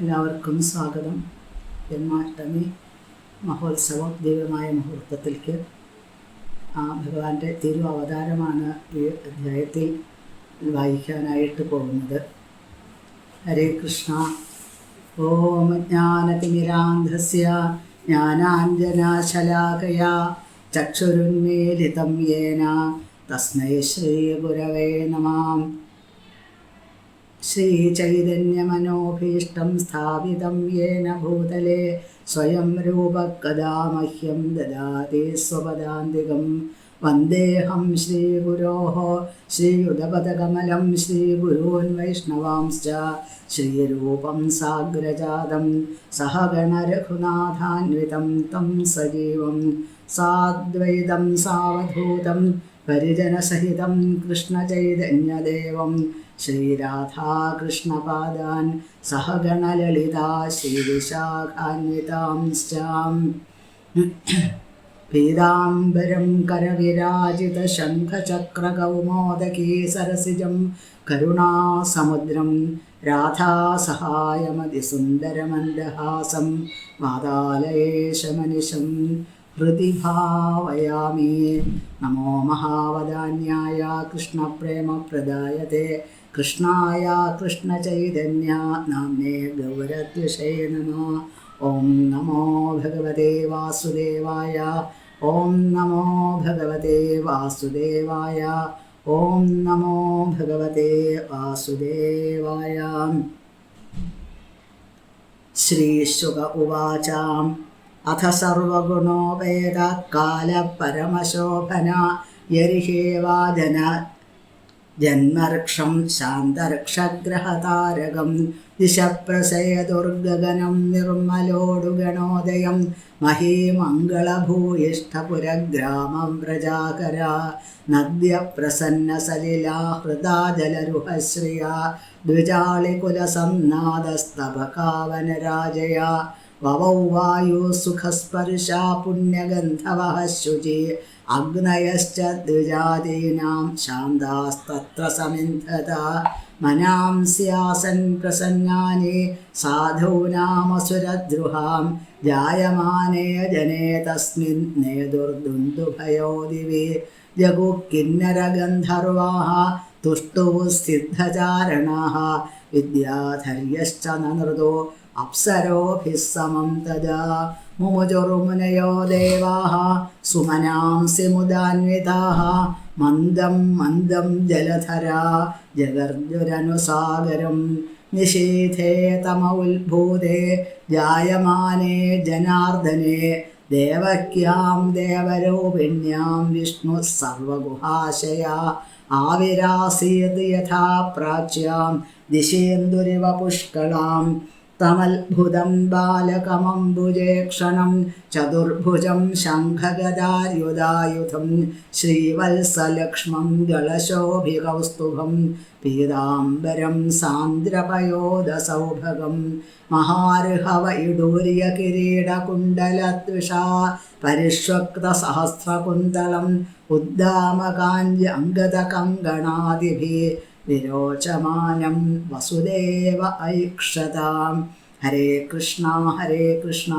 എല്ലാവർക്കും സ്വാഗതം. ജന്മാഷ്ടമി മഹോത്സവ ദിവ്യമായ മുഹൂർത്തത്തിലേക്ക്. ആ ഭഗവാന്റെ തിരു അവതാരമാണ് ഈ അധ്യായത്തിൽ വായിക്കാനായിട്ട് പോകുന്നത്. ഹരേ കൃഷ്ണ. ഓം ജ്ഞാനതിമിരാന്ധസ്യ ജ്ഞാനാഞ്ജനാശലാകയാ ചക്ഷുരുന്മേലിതം യേന. തസ്മൈ ശ്രീ ഗുരവേ നമാം. സ്ഥാപിതം യേന ഭൂതലെ സ്വയം രൂപ കഥാ മഹ്യം ദദാതി സ്വപദാന്തികം. വന്ദേഹം ശ്രീഗുരോः ശ്രീയുതപദകമലം ശ്രീഗുരൂन् വൈഷ്ണവാംശ്ച. ശ്രീരൂപം സാഗ്രജാതം സഹഗണരഘുനാഥാന്വിതം तं സജീവം സാദ്വൈതം സാവധൂതം പരിജനസഹിതം കൃഷ്ണചൈതന്യദേവം. ശ്രീരാധാകൃഷ്ണപാദാൻ സഹഗണലളിതാ ശ്രീവിശാഖാന്വിതാംശ്ചാം പീതാംബരം കരവിരാജിതശംഖചക്രകൗമോദകീ സരസിജം കരുണാസമുദ്രം രാധാസഹായമതിസുന്ദരമന്ദഹാസം. വാതാലയേശമനിശം ഹൃദി ഭാവയാമി നമോ മഹാവദാന്യായ കൃഷ്ണപ്രേമപ്രദായത്തെ കൃഷ്ണായ കൃഷ്ണചൈതന്യ നാമേ ഗൗരദ്വിഷേ നമ. ഓം നമോ ഭഗവതേ വാസുദേവായ. ഓം നമോ ഭഗവതേ വാസുദേവായ. ഓം നമോ ഭഗവതേ വാസുദേവായ. ശ്രീശുക ഉവാച. അഥ സർവഗുണോപേത കാലപരമശോഭന. യരിഹേവാജന ജന്മർക്ഷം ശാന്തരക്ഷഗ്രഹതാരകം ദിശപ്രസയദുർഗഗനം നിർമ്മലോടുഗണോദയം മഹീമംഗളഭൂയിഷ്ഠപുരഗ്രാമം പ്രജാകര നദ്യപ്രസന്നസലിലാ ഹൃദാജലരുഹശ്രിയ वायुः सुखस्पर्शा വായുസുഖസ്പർശാ പുണ്യഗന്ധവः ശുചി അഗ്നയശ്ച ദ്വിജാതീനാം ശാന്താസ്തത്ര സമിന്ധത. മനാംസ്യാസൻ പ്രസന്നാനി സാധൂനാമസുരദ്രുഹാം ജായമാനേ ജനേ തസ്മിൻ നേതുർദുന്ദുഭയോ ദിവി. ജഗുക്കിന്നരഗന്ധർവാः തുഷ്ടുः സിദ്ധചാരണാः വിദ്യാധര്യശ്ച നനൃതോ അപ്സരോഭിः സമം തദാ. മുമുജുർമുനയോ ദേവാः സുമനാംസി മുദാന്വിതാः മന്ദം മന്ദം ജലധരാ. ജഗർജുരനുസാഗരം നിഷീധേ തമ ഉത്ഭൂതേ. ജായമാനേ ജനാർദ്ദനെ. ദേവക്യാം ദേവരൂപിണ്യാം വിഷ്ണു സർവഗുഹാശയ. ആവിരാസീത് യഥാ പ്രാച്യാം. ദിശേന്ദുരിവ പുഷ്കളാം. ബാലകമംബുജേക്ഷണം ചതുർഭുജം ശംഖഗദാര്യുദായുധം ശ്രീവത്സലക്ഷ്മം ഗളശോഭികൗസ്തുഭം പീതാംബരം സാന്ദ്രപയോദസൗഭഗം മഹാർഹവ ഇഡൂര്യ കിരീടകുണ്ടലദ്വിഷാ പരിഷ്വക്തസഹസ്രകുന്തളം ഉദ്ദാമകാഞ്ചി അംഗതകങ്കണാദിഭിः വിരോചമാനം വസുദേവ ഐക്ഷതാം. ഹരേ കൃഷ്ണ ഹരേ കൃഷ്ണ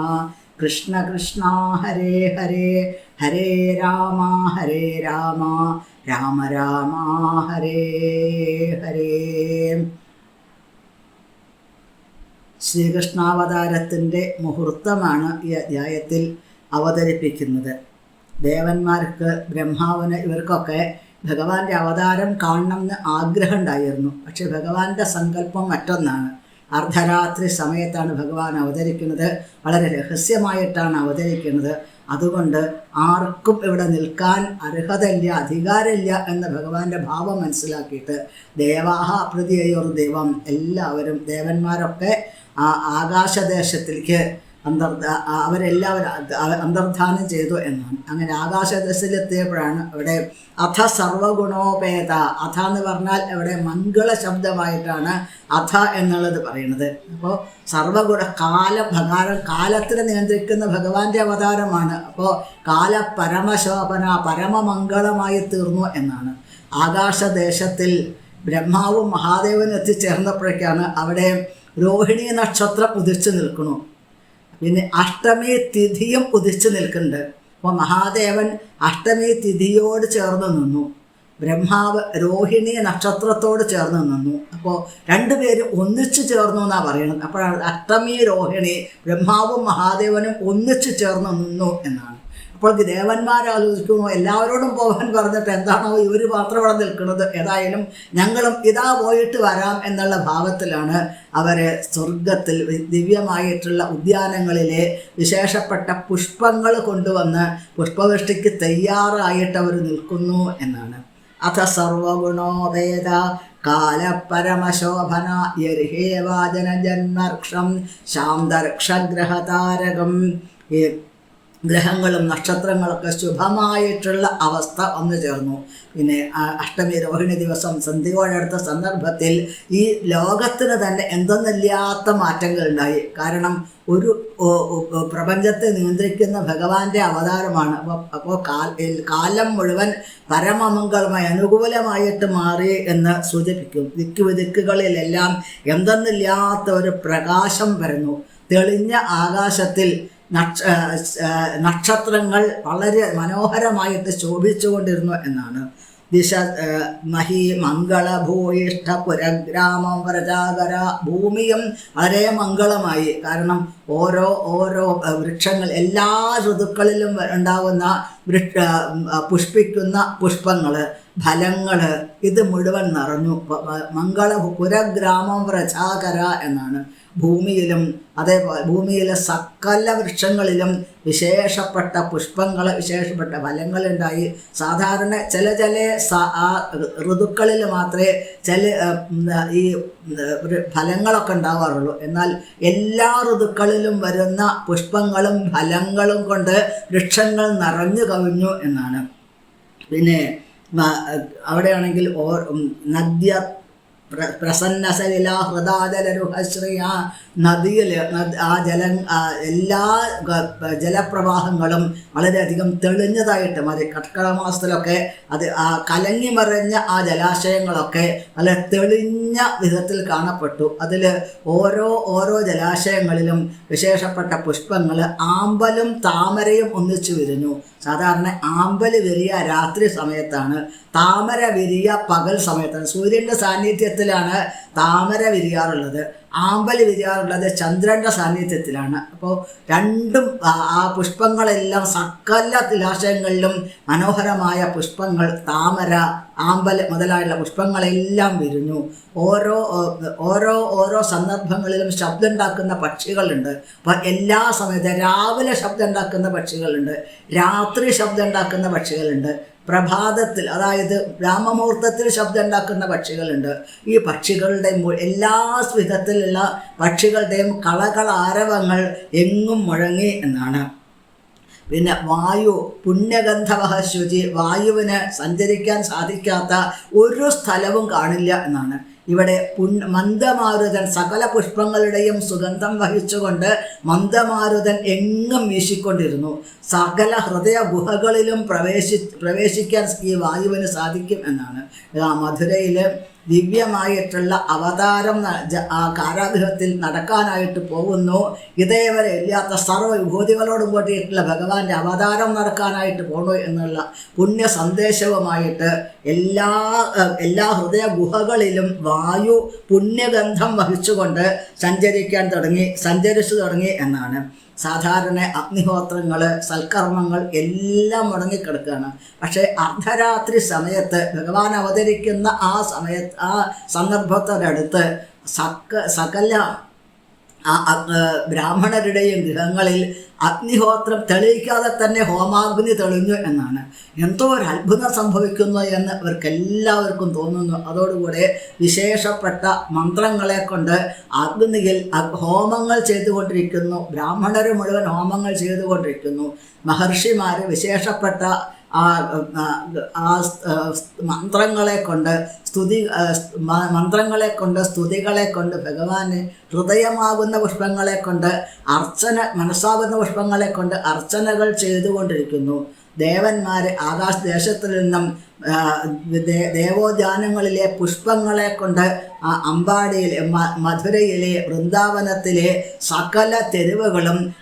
കൃഷ്ണ കൃഷ്ണ ഹരേ ഹരേ ഹരേ രാമ ഹരേ രാമ രാമ രാമ ഹരേ ഹരേ. ശ്രീകൃഷ്ണാവതാരത്തിന്റെ മുഹൂർത്തമാണ് ഈ അധ്യായത്തിൽ അവതരിപ്പിക്കുന്നത്. ദേവന്മാർക്ക് ബ്രഹ്മാവിന് ഇവർക്കൊക്കെ ഭഗവാന്റെ അവതാരം കാണണം എന്ന് ആഗ്രഹം ഉണ്ടായിരുന്നു പക്ഷെ ഭഗവാന്റെ സങ്കല്പം മറ്റൊന്നാണ്. അർദ്ധരാത്രി സമയത്താണ് ഭഗവാൻ അവതരിക്കുന്നത്. വളരെ രഹസ്യമായിട്ടാണ് അവതരിക്കുന്നത്. അതുകൊണ്ട് ആർക്കും ഇവിടെ നിൽക്കാൻ അർഹതയില്ല അധികാരമില്ല എന്ന ഭഗവാന്റെ ഭാവം മനസ്സിലാക്കിയിട്ട് ദേവാഹ പ്രതിയോർ ദൈവം എല്ലാവരും ദേവന്മാരൊക്കെ ആ ആകാശദേശത്തിലേക്ക് അന്തർ അവരെല്ലാവരും അന്തർധാനം ചെയ്തു എന്നാണ്. അങ്ങനെ ആകാശദശയിലെത്തിയപ്പോഴാണ് അവിടെ അഥ സർവഗുണോപേത. അഥ എന്ന് പറഞ്ഞാൽ അവിടെ മംഗള ശബ്ദമായിട്ടാണ് അഥ എന്നുള്ളത് പറയുന്നത്. അപ്പോൾ സർവഗുണ കാല ഭകാരം കാലത്തിനെ നിയന്ത്രിക്കുന്ന ഭഗവാന്റെ അവതാരമാണ്. അപ്പോൾ കാല പരമശോഭന പരമമംഗളമായി തീർന്നു എന്നാണ്. ആകാശദേശത്തിൽ ബ്രഹ്മാവും മഹാദേവനും എത്തിച്ചേർന്നപ്പോഴേക്കാണ് അവിടെ രോഹിണി നക്ഷത്രം ഉദിച്ചു നിൽക്കണു പിന്നെ അഷ്ടമി തിഥിയും ഉദിച്ചു നിൽക്കുന്നുണ്ട്. അപ്പോൾ മഹാദേവൻ അഷ്ടമി തിഥിയോട് ചേർന്ന് നിന്നു. ബ്രഹ്മാവ് രോഹിണി നക്ഷത്രത്തോട് ചേർന്ന് നിന്നു. അപ്പോൾ രണ്ടുപേരും ഒന്നിച്ചു ചേർന്നു എന്നാണ് പറയുന്നത്. അപ്പോഴാണ് അഷ്ടമി രോഹിണി ബ്രഹ്മാവും മഹാദേവനും ഒന്നിച്ചു ചേർന്ന് നിന്നു എന്നാണ്. അപ്പോൾ ദേവന്മാരാലോചിക്കുമോ എല്ലാവരോടും പോകാൻ പറഞ്ഞിട്ട് എന്താണോ ഇവർ മാത്രം ഇവിടെ നിൽക്കുന്നത്. ഏതായാലും ഞങ്ങളും ഇതാ പോയിട്ട് വരാം എന്നുള്ള ഭാവത്തിലാണ് അവരെ സ്വർഗത്തിൽ ദിവ്യമായിട്ടുള്ള ഉദ്യാനങ്ങളിലെ വിശേഷപ്പെട്ട പുഷ്പങ്ങൾ കൊണ്ടുവന്ന് പുഷ്പവൃഷ്ടിക്ക് തയ്യാറായിട്ട് അവർ നിൽക്കുന്നു എന്നാണ്. അഥ സർവഗുണോപേത കാലപരമശോഭന യർഹേവാചന ജന്മർക്ഷം ശാന്തർക്ഷഗ്രഹതാരകം. ഗ്രഹങ്ങളും നക്ഷത്രങ്ങളൊക്കെ ശുഭമായിട്ടുള്ള അവസ്ഥ വന്നു ചേർന്നു. പിന്നെ അഷ്ടമി രോഹിണി ദിവസം സന്ധ്യയോടടുത്ത സന്ദർഭത്തിൽ ഈ ലോകത്തിന് തന്നെ എന്തെന്നില്ലാത്ത മാറ്റങ്ങൾ ഉണ്ടായി. കാരണം ഒരു പ്രപഞ്ചത്തെ നിയന്ത്രിക്കുന്ന ഭഗവാന്റെ അവതാരമാണ്. അപ്പോൾ അപ്പോൾ കാലം മുഴുവൻ പരമമംഗളമായി അനുകൂലമായിട്ട് മാറി എന്ന് സൂചിപ്പിക്കും. ദിക്കു ദിക്കുകളിലെല്ലാം എന്തെന്നില്ലാത്ത ഒരു പ്രകാശം വരുന്നു. തെളിഞ്ഞ ആകാശത്തിൽ നക്ഷ നക്ഷത്രങ്ങൾ വളരെ മനോഹരമായിട്ട് ശോഭിച്ചുകൊണ്ടിരുന്നു എന്നാണ്. ദിശ മഹി മംഗള ഭൂയിഷ്ഠ പുരഗ്രാമം പ്രജാകര ഭൂമിയും വളരെ മംഗളമായി. കാരണം ഓരോ ഓരോ വൃക്ഷങ്ങൾ എല്ലാ ഋതുക്കളിലും ഉണ്ടാകുന്ന വൃക്ഷ പുഷ്പിക്കുന്ന പുഷ്പങ്ങൾ ഫലങ്ങൾ ഇത് മുഴുവൻ നിറഞ്ഞു. മംഗള പുരഗ്രാമം പ്രജാകര എന്നാണ്. ഭൂമിയിലും അതേപോലെ ഭൂമിയിലെ സകല വൃക്ഷങ്ങളിലും വിശേഷപ്പെട്ട പുഷ്പങ്ങൾ വിശേഷപ്പെട്ട ഫലങ്ങളുണ്ടായി. സാധാരണ ചില ചില ഋതുക്കളിൽ മാത്രമേ ചില ഈ ഫലങ്ങളൊക്കെ ഉണ്ടാവാറുള്ളൂ. എന്നാൽ എല്ലാ ഋതുക്കളിലും വരുന്ന പുഷ്പങ്ങളും ഫലങ്ങളും കൊണ്ട് വൃക്ഷങ്ങൾ നിറഞ്ഞു കവിഞ്ഞു എന്നാണ്. പിന്നെ അവിടെയാണെങ്കിൽ ഓ നദ്യ പ്രസന്ന സലില ഹൃദാജലരുഹശ്രിയ നദിയിൽ ആ ആ എല്ലാ ജലപ്രവാഹങ്ങളും വളരെയധികം തെളിഞ്ഞതായിട്ട് മതി കർക്കിടക മാസത്തിലൊക്കെ അത് ആ കലങ്ങി മറിഞ്ഞ ആ ജലാശയങ്ങളൊക്കെ നല്ല തെളിഞ്ഞ വിധത്തിൽ കാണപ്പെട്ടു. അതിൽ ഓരോ ഓരോ ജലാശയങ്ങളിലും വിശേഷപ്പെട്ട പുഷ്പങ്ങൾ ആമ്പലും താമരയും ഒന്നിച്ചു വിരിഞ്ഞു. സാധാരണ ആമ്പൽ വിരിയ രാത്രി സമയത്താണ് താമര വിരിയ പകൽ സമയത്താണ്. സൂര്യന്റെ സാന്നിധ്യത്തിലാണ് താമര വിരിയാറുള്ളത് ആമ്പൽ വിരിയാറുള്ളത് ചന്ദ്രന്റെ സാന്നിധ്യത്തിലാണ്. അപ്പോൾ രണ്ടും ആ- ആ പുഷ്പങ്ങളെല്ലാം സകല തിലാശയങ്ങളിലും മനോഹരമായ പുഷ്പങ്ങൾ താമര ആമ്പൽ മുതലായുള്ള പുഷ്പങ്ങളെല്ലാം വിരിഞ്ഞു. ഓരോ ഓരോ ഓരോ സന്ദർഭങ്ങളിലും ശബ്ദം ഉണ്ടാക്കുന്ന പക്ഷികളുണ്ട്. അപ്പോൾ എല്ലാ സമയത്തും രാവിലെ ശബ്ദം ഉണ്ടാക്കുന്ന പക്ഷികളുണ്ട്. രാത്രി ശബ്ദം ഉണ്ടാക്കുന്ന പക്ഷികളുണ്ട്. പ്രഭാതത്തിൽ അതായത് ബ്രാഹ്മമുഹൂർത്തത്തിൽ ശബ്ദം ഉണ്ടാക്കുന്ന പക്ഷികളുണ്ട്. ഈ പക്ഷികളുടെ എല്ലാ വിധത്തിലുള്ള പക്ഷികളുടെയും കളകളാരവങ്ങൾ എങ്ങും മുഴങ്ങി എന്നാണ്. പിന്നെ വായു പുണ്യഗന്ധവഹ ശുചി വായുവിന് സഞ്ചരിക്കാൻ സാധിക്കാത്ത ഒരു സ്ഥലവും കാണില്ല എന്നാണ്. ഇവിടെ മന്ദമാരുതൻ സകല പുഷ്പങ്ങളുടെയും സുഗന്ധം വഹിച്ചുകൊണ്ട് മന്ദമാരുതൻ എങ്ങും വീശിക്കൊണ്ടിരുന്നു. സകല ഹൃദയ ഗുഹകളിലും പ്രവേശി പ്രവേശിക്കാൻ ഈ വായുവിന് സാധിക്കും എന്നാണ്. ആ മധുരയിൽ ദിവ്യമായിട്ടുള്ള അവതാരം ആ കാരാഗ്രഹത്തിൽ നടക്കാനായിട്ട് പോകുന്നു. ഇതേവരെ ഇല്ലാത്ത സർവ വിഭൂതികളോടും കൂട്ടിയിട്ടുള്ള ഭഗവാന്റെ അവതാരം നടക്കാനായിട്ട് പോണു എന്നുള്ള പുണ്യ സന്ദേശവുമായിട്ട് എല്ലാ എല്ലാ ഹൃദയ ഗുഹകളിലും വായു പുണ്യഗന്ധം വഹിച്ചുകൊണ്ട് സഞ്ചരിക്കാൻ തുടങ്ങി സഞ്ചരിച്ചു തുടങ്ങി എന്നാണ്. സാധാരണ അഗ്നിഹോത്രങ്ങൾ സൽക്കർമ്മങ്ങൾ എല്ലാം മുടങ്ങിക്കിടക്കുകയാണ് പക്ഷേ അർദ്ധരാത്രി സമയത്ത് ഭഗവാൻ അവതരിക്കുന്ന ആ സമയത്ത് ആ സന്ദർഭത്തോടടുത്ത് സക സകല ആ ബ്രാഹ്മണരുടെയും ഗൃഹങ്ങളിൽ അഗ്നിഹോത്രം തെളിയിക്കാതെ തന്നെ ഹോമാഗ്നി തെളിഞ്ഞു എന്നാണ്. എന്തോ ഒരു അത്ഭുതം സംഭവിക്കുന്നു എന്ന് ഇവർക്കെല്ലാവർക്കും തോന്നുന്നു. അതോടുകൂടെ വിശേഷപ്പെട്ട മന്ത്രങ്ങളെ കൊണ്ട് അഗ്നിയിൽ ഹോമങ്ങൾ ചെയ്തുകൊണ്ടിരിക്കുന്നു. ബ്രാഹ്മണർ മുഴുവൻ ഹോമങ്ങൾ ചെയ്തുകൊണ്ടിരിക്കുന്നു. മഹർഷിമാർ വിശേഷപ്പെട്ട ആ ആ, മന്ത്രങ്ങളെ കൊണ്ട് സ്തുതി മന്ത്രങ്ങളെ കൊണ്ട് സ്തുതികളെ കൊണ്ട് ഭഗവാന് ഹൃദയമാകുന്ന പുഷ്പങ്ങളെ കൊണ്ട് അർച്ചന മനസ്സാകുന്ന പുഷ്പങ്ങളെ കൊണ്ട് അർച്ചനകൾ ചെയ്തുകൊണ്ടിരിക്കുന്നു. ദേവന്മാർ ആകാശദേശത്തിൽ നിന്നും ദേവോദ്യാനങ്ങളിലെ പുഷ്പങ്ങളെ കൊണ്ട് മ- മധുരയിലെ വൃന്ദാവനത്തിലെ സകല തെരുവുകളും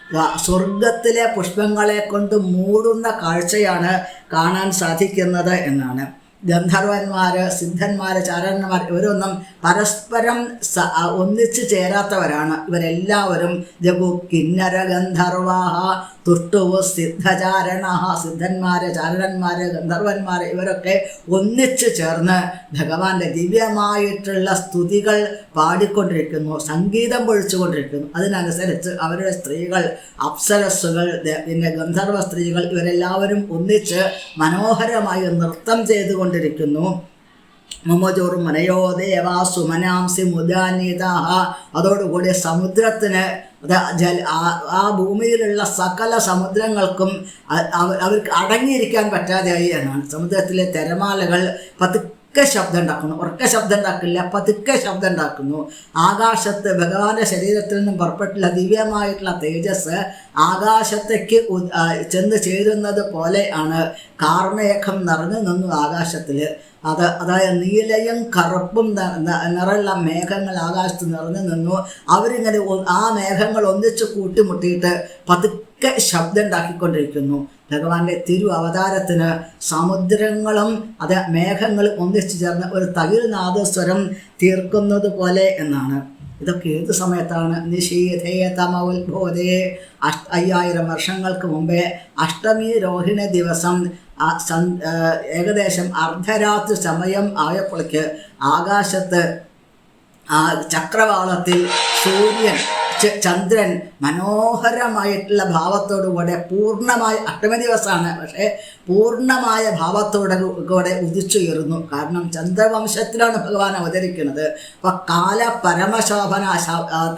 സ്വർഗത്തിലെ പുഷ്പങ്ങളെ കൊണ്ട് മൂടുന്ന കാഴ്ചയാണ് കാണാൻ സാധിക്കുന്നത് എന്നാണ്. ഗന്ധർവന്മാർ സിദ്ധന്മാർ ചാരണന്മാർ ഇവരൊന്നും പരസ്പരം സ ഒന്നിച്ചു ചേരാത്തവരാണ്. ഇവരെല്ലാവരും ജഗു കിന്നര ഗന്ധർവാഹ തുഷ്ടുവു സിദ്ധചാരണ സിദ്ധന്മാര് ചാരണന്മാര് ഗന്ധർവന്മാർ ഇവരൊക്കെ ഒന്നിച്ചു ചേർന്ന് ഭഗവാന്റെ ദിവ്യമായിട്ടുള്ള സ്തുതികൾ പാടിക്കൊണ്ടിരിക്കുന്നു സംഗീതം പൊഴിച്ചുകൊണ്ടിരിക്കുന്നു. അതിനനുസരിച്ച് അവരുടെ സ്ത്രീകൾ അപ്സരസ്സുകൾ പിന്നെ ഗന്ധർവ സ്ത്രീകൾ ഇവരെല്ലാവരും ഒന്നിച്ച് മനോഹരമായി നൃത്തം ചെയ്തുകൊണ്ടിരിക്കുന്നു മുമജോറും മനയോ ദേവാ സുമനാംസി മുദാനിതാഹ അതോടുകൂടി സമുദ്രത്തിന് ജല ആ- ഭൂമിയിലുള്ള സകല സമുദ്രങ്ങൾക്കും അവർക്ക് അടങ്ങിയിരിക്കാൻ പറ്റാതെയായി എന്നാണ്. സമുദ്രത്തിലെ തിരമാലകൾ പതുക്കെ ശബ്ദം ഉണ്ടാക്കുന്നു. ഉറക്ക ശബ്ദം ഉണ്ടാക്കില്ല പതുക്കെ ശബ്ദം ഉണ്ടാക്കുന്നു. ആകാശത്ത് ഭഗവാന്റെ ശരീരത്തിൽ നിന്നും പുറപ്പെട്ടുള്ള ദിവ്യമായിട്ടുള്ള തേജസ് ആകാശത്തേക്ക് ചെന്ന് ചേരുന്നത് പോലെ ആണ്. കാർമേഘം നിറഞ്ഞു നിന്നു ആകാശത്തിൽ അത് അതായത് നീലയും കറുപ്പും ന- ന- മേഘങ്ങൾ ആകാശത്ത് നിറഞ്ഞു നിന്നു. അവരിങ്ങനെ ആ മേഘങ്ങൾ ഒന്നിച്ച് കൂട്ടിമുട്ടിയിട്ട് പതുക്കെ ശബ്ദം ഉണ്ടാക്കിക്കൊണ്ടിരിക്കുന്നു ഭഗവാന്റെ തിരു അവതാരത്തിന് സമുദ്രങ്ങളും അത് മേഘങ്ങളും ഒന്നിച്ചു ചേർന്ന് ഒരു തകിൽ നാദസ്വരം തീർക്കുന്നത് പോലെ എന്നാണ്. ഇതൊക്കെ ഏത് സമയത്താണ്? നിശീധേ തമോത്ബോധേ അഷ്ട അയ്യായിരം വർഷങ്ങൾക്ക് മുമ്പേ അഷ്ടമി രോഹിണി ദിവസം ഏകദേശം അർദ്ധരാത്രി സമയം ആയപ്പോഴേക്ക് ആകാശത്ത് ആ ചക്രവാളത്തിൽ സൂര്യൻ ചന്ദ്രൻ മനോഹരമായിട്ടുള്ള ഭാവത്തോടുകൂടെ പൂർണമായ അഷ്ടമി ദിവസമാണ് പക്ഷേ പൂർണമായ ഭാവത്തോടെ കൂടെ ഉദിച്ചുയരുന്നു. കാരണം ചന്ദ്രവംശത്തിലാണ് ഭഗവാൻ അവതരിക്കുന്നത്. അപ്പോൾ കാല പരമശോഭന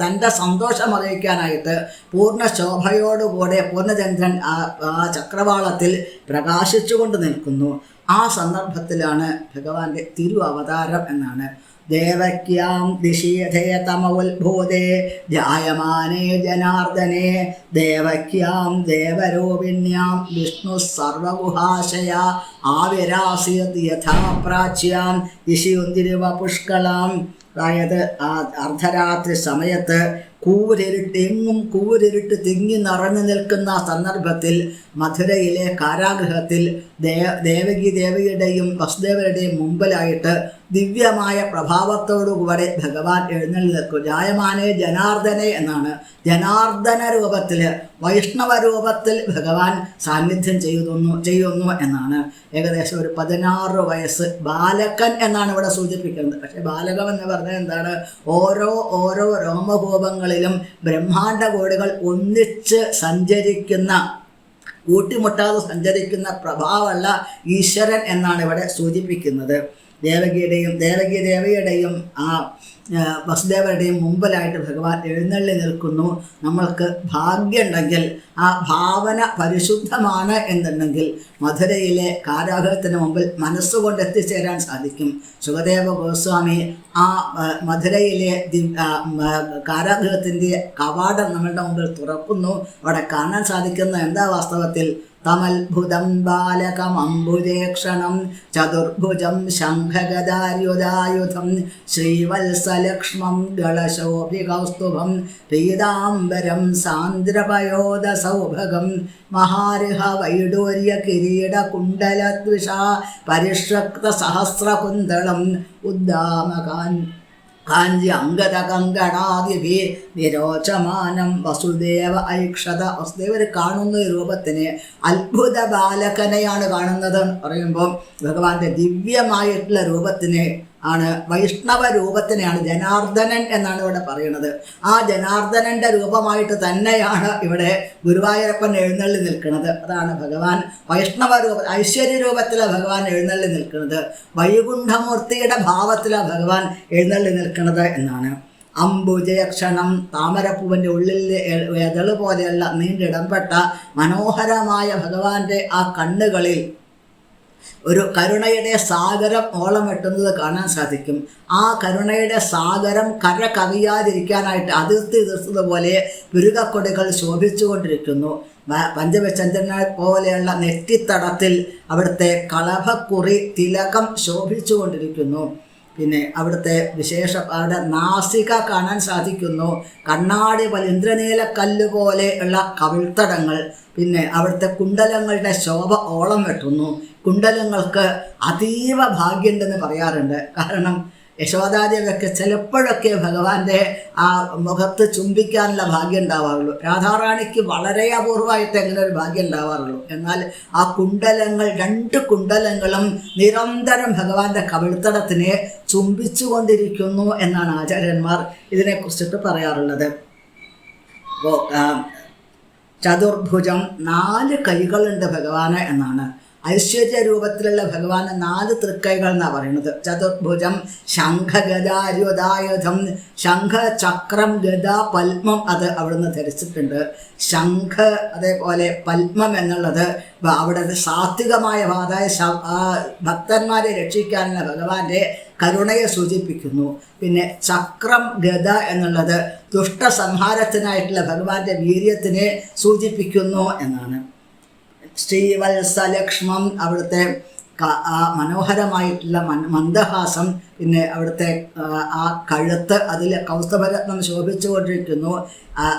തന്റെ സന്തോഷം അറിയിക്കാനായിട്ട് പൂർണ ശോഭയോടുകൂടെ പൂർണചന്ദ്രൻ ആ ചക്രവാളത്തിൽ പ്രകാശിച്ചുകൊണ്ട് നിൽക്കുന്നു. ആ സന്ദർഭത്തിലാണ് ഭഗവാന്റെ തിരു അവതാരം എന്നാണ് ദേവക്യാം ദിശീയധേ തമോത്ഭൂതേ ജായമാനേ ജനാർദ്ദനെ ദേവക്യാം ദേവരൂപിണ്യാം വിഷ്ണു സർവഗുഹാശയ ആവിരാസിയത് യഥാ പ്രാച്യാം ദിശിയുന്തിരിവ പുഷ്കളാം. അതായത് അർദ്ധരാത്രി സമയത്ത് കൂരിരുട്ട് എങ്ങും കൂരിരുട്ട് തിങ്ങി നിറഞ്ഞു നിൽക്കുന്ന സന്ദർഭത്തിൽ മധുരയിലെ കാരാഗ്രഹത്തിൽ ദേ ദേവകി ദേവിയുടെയും വസുദേവരുടെയും മുമ്പിലായിട്ട് ദിവ്യമായ പ്രഭാവത്തോടുകൂടെ ഭഗവാൻ എഴുന്നള്ളി ജായമാനെ ജനാർദ്ദനെ എന്നാണ്. ജനാർദ്ദന രൂപത്തിൽ വൈഷ്ണവ രൂപത്തിൽ ഭഗവാൻ സാന്നിധ്യം ചെയ്യുന്നു ചെയ്യുന്നു എന്നാണ്. ഏകദേശം ഒരു പതിനാറ് വയസ്സ് ബാലകൻ എന്നാണ് ഇവിടെ സൂചിപ്പിക്കുന്നത്. പക്ഷേ ബാലകം എന്ന് പറഞ്ഞാൽ എന്താണ്? ഓരോ ഓരോ രോമകോപങ്ങളിലും ബ്രഹ്മാണ്ട കോടികൾ ഒന്നിച്ച് സഞ്ചരിക്കുന്ന കൂട്ടിമുട്ടാതെ സഞ്ചരിക്കുന്ന പ്രഭാവമല്ല ഈശ്വരൻ എന്നാണ് ഇവിടെ സൂചിപ്പിക്കുന്നത്. ദേവകിയുടെയും ദേവകി ദേവിയുടെയും ആ വസുദേവരുടെയും മുമ്പിലായിട്ട് ഭഗവാൻ എഴുന്നള്ളി നിൽക്കുന്നു. നമ്മൾക്ക് ഭാഗ്യമുണ്ടെങ്കിൽ ആ ഭാവന പരിശുദ്ധമാണ് എന്നുണ്ടെങ്കിൽ മധുരയിലെ കാരാഗ്രഹത്തിന് മുമ്പിൽ മനസ്സുകൊണ്ട് എത്തിച്ചേരാൻ സാധിക്കും. സുഖദേവ ഗോസ്വാമി ആ മധുരയിലെ കാരാഗ്രഹത്തിന്റെ കവാടം നമ്മളുടെ മുമ്പിൽ തുറക്കുന്നു. അവിടെ കാണാൻ സാധിക്കുന്ന എന്താ വാസ്തവത്തിൽ? തമത്ഭുതം ബാലകമംബുജേക്ഷണം ചതുർഭുജം ശംഖഗദാര്യുധായുധം ശ്രീവത്സലക്ഷ്മം ഗളശോഭികൗസ്തുഭം പീതാംബരം സാന്ദ്രപയോദസൗഭഗം മഹാരിഹ വൈഡൂര്യ കിരീട കുണ്ടലദ്വിഷ പരിഷക്ത സഹസ്രകുന്തളം ഉദ്ദാമകാൻ കാഞ്ചി അംഗത കങ്കണാദിഭി നിരോചമാനം വസുദേവ ഐക്ഷത. വസുദേവർ കാണുന്ന രൂപത്തിന് അത്ഭുത ബാലകനെയാണ് കാണുന്നത് പറയുമ്പോൾ ഭഗവാന്റെ ദിവ്യമായിട്ടുള്ള രൂപത്തിന് ആണ്. വൈഷ്ണവ രൂപത്തിനെയാണ് ജനാർദ്ദനൻ എന്നാണ് ഇവിടെ പറയുന്നത്. ആ ജനാർദ്ദനന്റെ രൂപമായിട്ട് തന്നെയാണ് ഇവിടെ ഗുരുവായൂരപ്പൻ എഴുന്നള്ളി നിൽക്കുന്നത്. അതാണ് ഭഗവാൻ വൈഷ്ണവ രൂപ ഐശ്വര്യ രൂപത്തിലാണ് ഭഗവാൻ എഴുന്നള്ളി നിൽക്കുന്നത്. വൈകുണ്ഠമൂർത്തിയുടെ ഭാവത്തിലാണ് ഭഗവാൻ എഴുന്നള്ളി നിൽക്കുന്നത് എന്നാണ്. അംബുജയക്ഷണം താമരപ്പൂവിന്റെ ഉള്ളിൽ എതൾ പോലെയുള്ള നീണ്ടിടംപെട്ട മനോഹരമായ ഭഗവാന്റെ ആ കണ്ണുകളിൽ ഒരു കരുണയുടെ സാഗരം ഓളം വെട്ടുന്നത് കാണാൻ സാധിക്കും. ആ കരുണയുടെ സാഗരം കര കവിയാതിരിക്കാനായിട്ട് അതിർത്തി തീർത്തതുപോലെ പുരുകക്കൊടികൾ ശോഭിച്ചുകൊണ്ടിരിക്കുന്നു. പഞ്ചമചന്ദ്രനെ പോലെയുള്ള നെറ്റിത്തടത്തിൽ അവിടുത്തെ കളഭക്കുറി തിലകം ശോഭിച്ചുകൊണ്ടിരിക്കുന്നു. പിന്നെ അവിടുത്തെ വിശേഷ അവിടെ നാസിക കാണാൻ സാധിക്കുന്നു. കണ്ണാടി പോലെ ഇന്ദ്രനീലക്കല്ല് പോലെയുള്ള കവിൾത്തടങ്ങൾ. പിന്നെ അവിടുത്തെ കുണ്ടലങ്ങളുടെ ശോഭ ഓളം വെട്ടുന്നു. കുണ്ടലങ്ങൾക്ക് അതീവ ഭാഗ്യമുണ്ടെന്ന് പറയാറുണ്ട്. കാരണം യശോദാദേവിയൊക്കെ ചിലപ്പോഴൊക്കെ ഭഗവാന്റെ ആ മുഖത്ത് ചുംബിക്കാനുള്ള ഭാഗ്യം ഉണ്ടാവാറുള്ളൂ രാധാറാണിക്ക് വളരെ അപൂർവമായിട്ട് എങ്ങനെ ഒരു ഭാഗ്യം ഉണ്ടാവാറുള്ളൂ എന്നാൽ ആ കുണ്ടലങ്ങൾ രണ്ട് കുണ്ടലങ്ങളും നിരന്തരം ഭഗവാന്റെ കവിൾത്തടത്തിനെ ചുംബിച്ചുകൊണ്ടിരിക്കുന്നു എന്നാണ് ആചാര്യന്മാർ ഇതിനെക്കുറിച്ചിട്ട് പറയാറുള്ളത്. അപ്പോൾ ചതുർഭുജം നാല് കൈകളുണ്ട് ഭഗവാന് എന്നാണ്. ഐശ്വര്യ രൂപത്തിലുള്ള ഭഗവാന് നാല് തൃക്കൈകൾ എന്നാണ് പറയുന്നത്. ചതുർഭുജം ശംഖ ഗദായുധായുധം ശംഖ ചക്രം ഗദ പത്മം അത് അവിടുന്ന് ധരിച്ചിട്ടുണ്ട്. ശംഖ അതേപോലെ പത്മം എന്നുള്ളത് അവിടെ സാത്വികമായ അതായത് ആ ഭക്തന്മാരെ രക്ഷിക്കാനുള്ള ഭഗവാന്റെ കരുണയെ സൂചിപ്പിക്കുന്നു. പിന്നെ ചക്രം ഗത എന്നുള്ളത് ദുഷ്ടസംഹാരത്തിനായിട്ടുള്ള ഭഗവാന്റെ വീര്യത്തിനെ സൂചിപ്പിക്കുന്നു എന്നാണ്. ശ്രീവത്സലക്ഷ്മം അവിടുത്തെ ആ മനോഹരമായിട്ടുള്ള മന്ദഹാസം പിന്നെ അവിടുത്തെ ആ, കഴുത്ത് അതിൽ കൗസ്തഭരത്നം ശോഭിച്ചുകൊണ്ടിരിക്കുന്നു.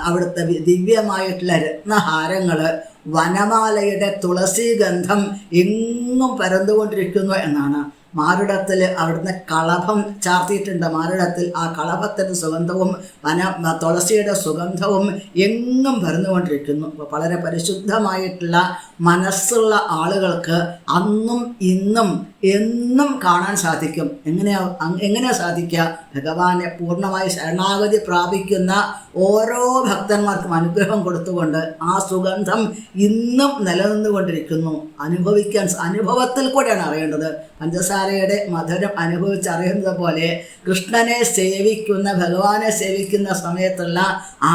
അവിടുത്തെ ദിവ്യമായിട്ടുള്ള രത്നഹാരങ്ങൾ വനമാലയുടെ തുളസി ഗന്ധം എങ്ങും പരന്നുകൊണ്ടിരിക്കുന്നു എന്നാണ് മാറിടത്തിൽ അവിടുന്ന് കളഭം ചാർത്തിയിട്ടുണ്ട്. മാറിടത്തിൽ ആ കളഭത്തിന്റെ സുഗന്ധവും വന തുളസിയുടെ സുഗന്ധവും എങ്ങും പരന്നുകൊണ്ടിരിക്കുന്നു. അപ്പോൾ വളരെ പരിശുദ്ധമായിട്ടുള്ള മനസ്സുള്ള ആളുകൾക്ക് അന്നും ഇന്നും എന്നും കാണാൻ സാധിക്കും. എങ്ങനെയാ എങ്ങനെയാ സാധിക്കുക? ഭഗവാനെ പൂർണമായി ശരണാഗതി പ്രാപിക്കുന്ന ഓരോ ഭക്തന്മാർക്കും അനുഗ്രഹം കൊടുത്തുകൊണ്ട് ആ സുഗന്ധം ഇന്നും നിലനിന്നുകൊണ്ടിരിക്കുന്നു. അനുഭവിക്കാൻ അനുഭവത്തിൽ കൂടെയാണ് അറിയേണ്ടത്. പഞ്ചസാരയുടെ മധുരം അനുഭവിച്ചറിയുന്നത് പോലെ കൃഷ്ണനെ സേവിക്കുന്ന ഭഗവാനെ സേവിക്കുന്ന സമയത്തുള്ള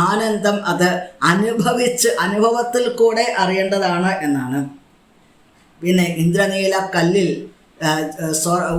ആനന്ദം അത് അനുഭവിച്ച് അനുഭവത്തിൽ കൂടെ അറിയേണ്ടതാണ് എന്നാണ്. പിന്നെ ഇന്ദ്രനീല കല്ലിൽ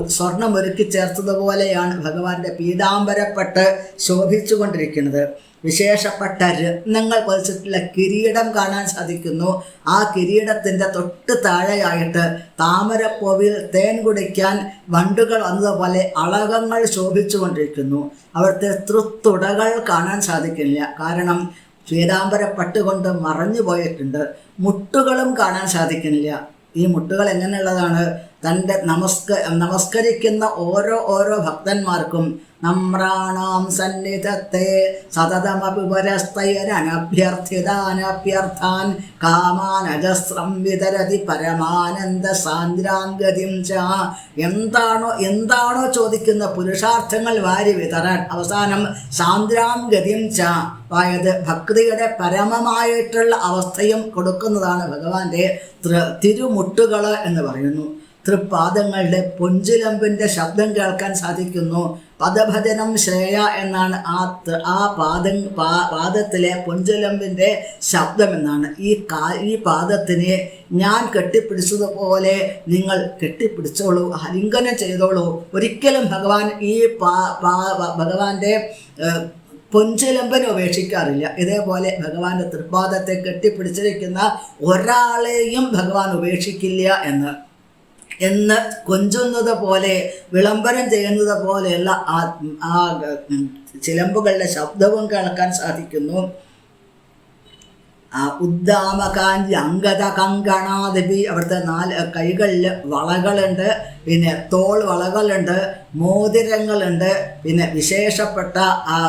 സ്വർണം ഒരുക്കി ചേർത്തതുപോലെയാണ് ഭഗവാന്റെ പീതാംബരപ്പെട്ട് ശോഭിച്ചുകൊണ്ടിരിക്കുന്നത്. വിശേഷപ്പെട്ട രത്നങ്ങൾ പതിച്ചിട്ടുള്ള കിരീടം കാണാൻ സാധിക്കുന്നു. ആ കിരീടത്തിന്റെ തൊട്ട് താഴെയായിട്ട് താമരപ്പൂവിൽ തേൻ കുടിക്കാൻ വണ്ടുകൾ വന്നതുപോലെ അളകങ്ങൾ ശോഭിച്ചുകൊണ്ടിരിക്കുന്നു. അവിടുത്തെ തൃത്തുടകൾ കാണാൻ സാധിക്കില്ല. കാരണം ശ്വേതാംബരപ്പട്ട് കൊണ്ട് മറഞ്ഞു പോയിട്ടുണ്ട് മുട്ടുകളും കാണാൻ സാധിക്കുന്നില്ല. ഈ മുട്ടുകൾ എങ്ങനെയുള്ളതാണ്? തന്റെ നമസ്ക നമസ്കരിക്കുന്ന ഓരോ ഓരോ ഭക്തന്മാർക്കും നമ്രാണാം സന്നിധത്തെ സതതമപുരസ്തയനഭ്യർത്ഥിതാനഭ്യർത്ഥാൻ കാമാനജസ്രം വിതരതി പരമാനന്ദ സാന്ദ്രാംഗതിം ച. എന്താണോ എന്താണോ ചോദിക്കുന്ന പുരുഷാർത്ഥങ്ങൾ വാരി വിതരാൻ അവസാനം സാന്ദ്രാംഗതിം ച. അതായത് ഭക്തിയുടെ പരമമായിട്ടുള്ള അവസ്ഥയും കൊടുക്കുന്നതാണ് ഭഗവാന്റെ ത്ര- തിരുമുട്ടുകൾ എന്ന് പറയുന്നു. തൃപ്പാദങ്ങളുടെ പുഞ്ചിലമ്പിന്റെ ശബ്ദം കേൾക്കാൻ സാധിക്കുന്നു. പദഭജനം ശ്രേയ എന്നാണ് ആ ആ പാദ പാദത്തിലെ പുഞ്ചിലമ്പിന്റെ ശബ്ദം എന്നാണ്. ഈ കാ ഈ പാദത്തിനെ ഞാൻ കെട്ടിപ്പിടിച്ചതുപോലെ നിങ്ങൾ കെട്ടിപ്പിടിച്ചോളൂ ആലിംഗനം ചെയ്തോളൂ. ഒരിക്കലും ഭഗവാൻ ഈ പാ പാ ഭഗവാന്റെ പൊഞ്ചിലമ്പനെ ഉപേക്ഷിക്കാറില്ല. ഇതേപോലെ ഭഗവാന്റെ തൃപ്പാദത്തെ കെട്ടിപ്പിടിച്ചിരിക്കുന്ന ഒരാളെയും ഭഗവാൻ ഉപേക്ഷിക്കില്ല എന്ന്. എന്ന് കൊഞ്ചുന്നത് പോലെ വിളംബരം ചെയ്യുന്നത് പോലെയുള്ള ആ ആ ചിലമ്പുകളുടെ ശബ്ദവും കേൾക്കാൻ സാധിക്കുന്നു. ഉദ്ദാമകാഞ്ചി അങ്കത കങ്കണാദിപി അവിടുത്തെ നാല് കൈകളിൽ വളകളുണ്ട്. പിന്നെ തോൾ വളകളുണ്ട് മോതിരങ്ങളുണ്ട്. പിന്നെ വിശേഷപ്പെട്ട ആ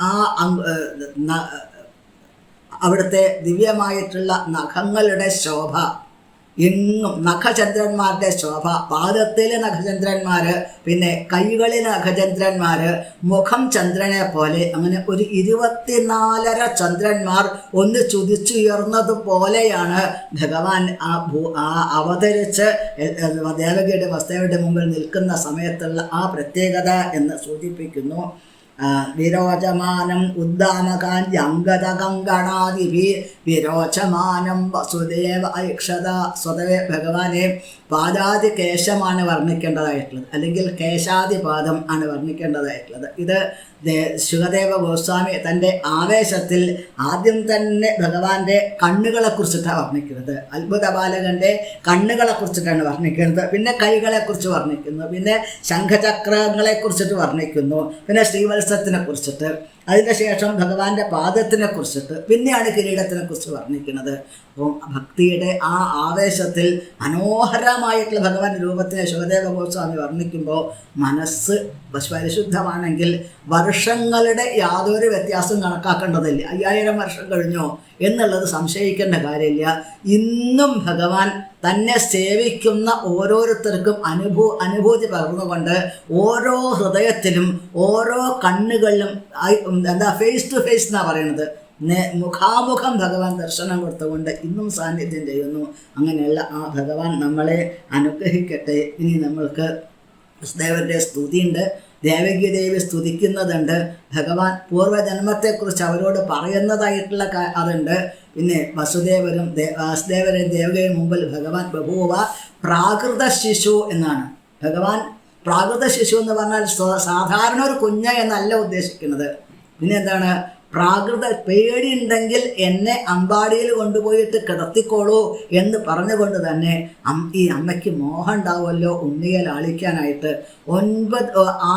ആ അവിടുത്തെ ദിവ്യമായിട്ടുള്ള നഖങ്ങളുടെ ശോഭ. എങ്ങും നഖചന്ദ്രന്മാരുടെ ശോഭ. പാദത്തിലെ നഖചന്ദ്രന്മാർ പിന്നെ കൈകളിലെ നഖചന്ദ്രന്മാർ മുഖം ചന്ദ്രനെ പോലെ അങ്ങനെ ഒരു ഇരുപത്തിനാലര ചന്ദ്രന്മാർ ഒന്ന് ചുതിച്ചുയർന്നത് പോലെയാണ് ഭഗവാൻ ആ ഭൂ ആ അവതരിച്ച് ദേവകിയുടെ വസ്തുവയുടെ മുമ്പിൽ നിൽക്കുന്ന സമയത്തുള്ള ആ പ്രത്യേകത എന്ന് സൂചിപ്പിക്കുന്നു. വിരോചമാനം ഉദ്ദാമകാന്തി അംഗത കങ്കണാദിഭി വിരോചമാനം വസുദേവ ഐക്ഷത സ്വതവേ ഭഗവാനെ. പാദാതി കേശമാണ് വർണിക്കേണ്ടതായിട്ടുള്ളത്. അല്ലെങ്കിൽ കേശാദി പാദം ആണ് വർണിക്കേണ്ടതായിട്ടുള്ളത്. ഇത് ശിവദേവ ഗോസ്വാമി തന്റെ ആവേശത്തിൽ ആദ്യം തന്നെ ഭഗവാന്റെ കണ്ണുകളെ കുറിച്ചിട്ടാണ് വർണിക്കുന്നത്. അത്ഭുത ബാലകന്റെ കണ്ണുകളെ കുറിച്ചിട്ടാണ് വർണിക്കുന്നത്. പിന്നെ കൈകളെക്കുറിച്ച് വർണിക്കുന്നു. പിന്നെ ശംഖചക്രങ്ങളെ കുറിച്ചിട്ട് വർണിക്കുന്നു. പിന്നെ ശ്രീവത്സത്തിനെ കുറിച്ചിട്ട് അതിനുശേഷം ഭഗവാന്റെ പാദത്തിനെ കുറിച്ചിട്ട് പിന്നെയാണ് കിരീടത്തിനെ കുറിച്ച് വർണിക്കുന്നത്. അപ്പം ഭക്തിയുടെ ആ ആവേശത്തിൽ മനോഹരമായിട്ടുള്ള ഭഗവാൻ രൂപത്തെ ശിവദേവ ഗോസ്വാമി വർണിക്കുമ്പോൾ മനസ്സ് പരിശുദ്ധമാണെങ്കിൽ വർഷങ്ങളുടെ യാതൊരു വ്യത്യാസവും കണക്കാക്കേണ്ടതില്ല. അയ്യായിരം വർഷം കഴിഞ്ഞോ എന്നുള്ളത് സംശയിക്കേണ്ട കാര്യമില്ല. ഇന്നും ഭഗവാൻ തന്നെ സേവിക്കുന്ന ഓരോരുത്തർക്കും അനുഭൂ അനുഭൂതി പകർന്നുകൊണ്ട് ഓരോ ഹൃദയത്തിലും ഓരോ കണ്ണുകളിലും എന്താ ഫേസ് ടു ഫേസ് എന്നാണ് പറയുന്നത്. മുഖാമുഖം ഭഗവാൻ ദർശനം കൊടുത്തുകൊണ്ട് ഇന്നും സാന്നിധ്യം ചെയ്യുന്നു. അങ്ങനെയുള്ള ആ ഭഗവാൻ നമ്മളെ അനുഗ്രഹിക്കട്ടെ. ഇനി നമ്മൾക്ക് വസുദേവരുടെ സ്തുതിയുണ്ട്. ദേവകി ദേവി സ്തുതിക്കുന്നതുണ്ട്. ഭഗവാൻ പൂർവജന്മത്തെക്കുറിച്ച് അവരോട് പറയുന്നതായിട്ടുള്ള അതുണ്ട്. പിന്നെ വസുദേവരും വാസുദേവരും ദേവകയും മുമ്പിൽ ഭഗവാൻ ബഹുവ പ്രാകൃത ശിശു എന്നാണ്. ഭഗവാൻ പ്രാകൃത ശിശു എന്ന് പറഞ്ഞാൽ സാധാരണ ഒരു കുഞ്ഞ് എന്നല്ല ഉദ്ദേശിക്കുന്നത്. പിന്നെ എന്താണ്? പ്രാകൃത പേടിയുണ്ടെങ്കിൽ എന്നെ അമ്പാടിയിൽ കൊണ്ടുപോയിട്ട് കിടത്തിക്കോളൂ എന്ന് പറഞ്ഞുകൊണ്ട് തന്നെ ഈ അമ്മയ്ക്ക് മോഹം ഉണ്ടാവുമല്ലോ ഉണ്ണിയെ ലാളിക്കാനായിട്ട്. ഒൻപത്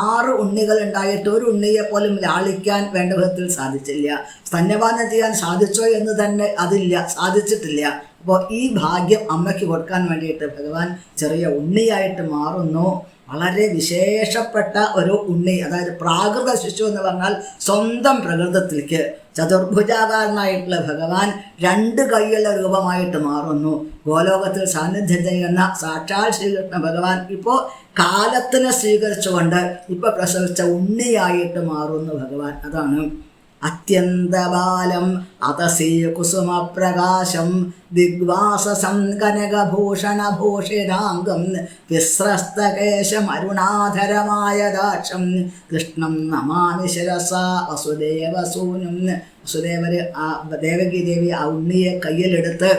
ആറ് ഉണ്ണികൾ ഉണ്ടായിട്ട് ഒരു ഉണ്ണിയെ പോലും ലാളിക്കാൻ വേണ്ട വിധത്തിൽ സാധിച്ചില്ല. സ്തന്യപാനം ചെയ്യാൻ സാധിച്ചോ എന്ന് തന്നെ അതില്ല സാധിച്ചിട്ടില്ല. അപ്പോൾ ഈ ഭാഗ്യം അമ്മയ്ക്ക് കൊടുക്കാൻ വേണ്ടിയിട്ട് ഭഗവാൻ ചെറിയ ഉണ്ണിയായിട്ട് മാറുന്നു. വളരെ വിശേഷപ്പെട്ട ഒരു ഉണ്ണി അതായത് പ്രാകൃത ശിശു എന്ന് പറഞ്ഞാൽ സ്വന്തം പ്രകൃതത്തിലേക്ക്. ചതുർഭുജാകാരനായിട്ടുള്ള ഭഗവാൻ രണ്ട് കൈയുള്ള രൂപമായിട്ട് മാറുന്നു. ഗോലോകത്തിൽ സാന്നിധ്യം ചെയ്യുന്ന സാക്ഷാൽ ശ്രീകൃഷ്ണ ഭഗവാൻ ഇപ്പോൾ കാലത്തിനെ സ്വീകരിച്ചുകൊണ്ട് ഇപ്പോൾ പ്രസവിച്ച ഉണ്ണിയായിട്ട് മാറുന്നു ഭഗവാൻ. അതാണ് അത്യന്തബാലം അതസീ കുസുമപ്രകാശം ദിഗ്വാസസം കനകഭൂഷണഭൂഷിതാംഗം വിസ്രസ്തകേശമരുണാധരമായ ദാക്ഷം. കൃഷ്ണം നമാമി ശിരസ വസുദേവസൂനും. വസുദേവർ ആ ദേവകി ദേവി ആ ഉണ്ണിയെ കയ്യിലെടുത്ത്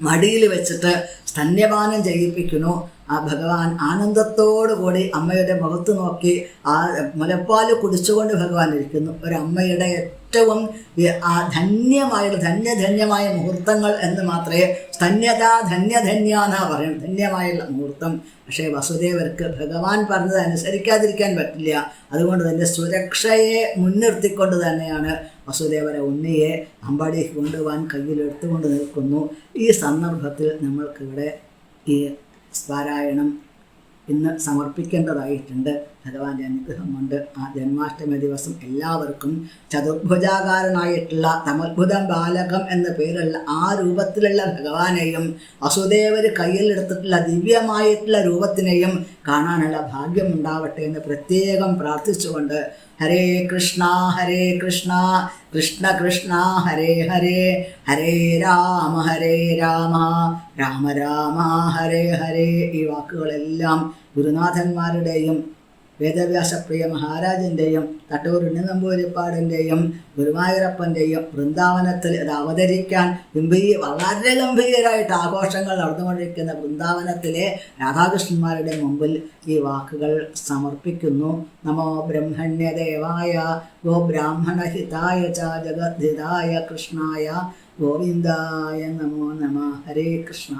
മടിയിൽ വെച്ചിട്ട് സ്തന്യപാനം ചെയ്യിപ്പിക്കുന്നു. ആ ഭഗവാൻ ആനന്ദത്തോടു കൂടി അമ്മയുടെ മുഖത്ത് നോക്കി ആ മുലപ്പാൽ കുടിച്ചുകൊണ്ട് ഭഗവാൻ ഇരിക്കുന്നു. ഒരമ്മയുടെ ഏറ്റവും ആ ധന്യമായ ധന്യധന്യമായ മുഹൂർത്തങ്ങൾ എന്ന് മാത്രമേ ധന്യത ധന്യധന്യ എന്നാ പറയുന്നത് ധന്യമായുള്ള മുഹൂർത്തം. പക്ഷേ വസുദേവർക്ക് ഭഗവാൻ പറഞ്ഞത് അനുസരിക്കാതിരിക്കാൻ പറ്റില്ല. അതുകൊണ്ട് തന്നെ സുരക്ഷയെ മുൻനിർത്തിക്കൊണ്ട് തന്നെയാണ് വസുദേവര ഉണ്ണിയെ അമ്പാടിക്ക് കൊണ്ടുപോകാൻ കയ്യിലെടുത്തുകൊണ്ട് നിൽക്കുന്നു. ഈ സന്ദർഭത്തിൽ നമ്മൾക്കിവിടെ ഈ പാരായണം ഇന്ന് സമർപ്പിക്കേണ്ടതായിട്ടുണ്ട്. ഭഗവാന്റെ അനുഗ്രഹം കൊണ്ട് ആ ജന്മാഷ്ടമി ദിവസം എല്ലാവർക്കും ചതുർഭുജാകാരനായിട്ടുള്ള തമത്ഭുതം ബാലകം എന്ന പേരുള്ള ആ രൂപത്തിലുള്ള ഭഗവാനെയും വസുദേവർ കയ്യിലെടുത്തിട്ടുള്ള ദിവ്യമായിട്ടുള്ള രൂപത്തിനെയും കാണാനുള്ള ഭാഗ്യം ഉണ്ടാവട്ടെ എന്ന് പ്രത്യേകം പ്രാർത്ഥിച്ചുകൊണ്ട് ഹരേ കൃഷ്ണ ഹരേ കൃഷ്ണ കൃഷ്ണ കൃഷ്ണ ഹരേ ഹരേ ഹരേ രാമ ഹരേ രാമ രാമ രാമ ഹരേ ഹരേ ഈ വാക്കുകളെല്ലാം ഗുരുനാഥന്മാരുടെയും വേദവ്യാസപ്രിയ മഹാരാജന്റെയും തട്ടൂർ ഉണ്ണിനമ്പൂരിപ്പാടിന്റെയും ഗുരുവായൂരപ്പന്റെയും വൃന്ദാവനത്തിൽ ഇത് അവതരിക്കാൻ ഗംഭീ വളരെ ഗംഭീരമായിട്ട് ആഘോഷങ്ങൾ നടന്നുകൊണ്ടിരിക്കുന്ന വൃന്ദാവനത്തിലെ രാധാകൃഷ്ണന്മാരുടെ മുമ്പിൽ ഈ വാക്കുകൾ സമർപ്പിക്കുന്നു. നമോ ബ്രഹ്മണ്യദേവായ ഗോ ബ്രാഹ്മണഹിതായ ച ജഗദ്ധിതായ കൃഷ്ണായ ഗോവിന്ദായ നമോ നമ ഹരേ കൃഷ്ണ.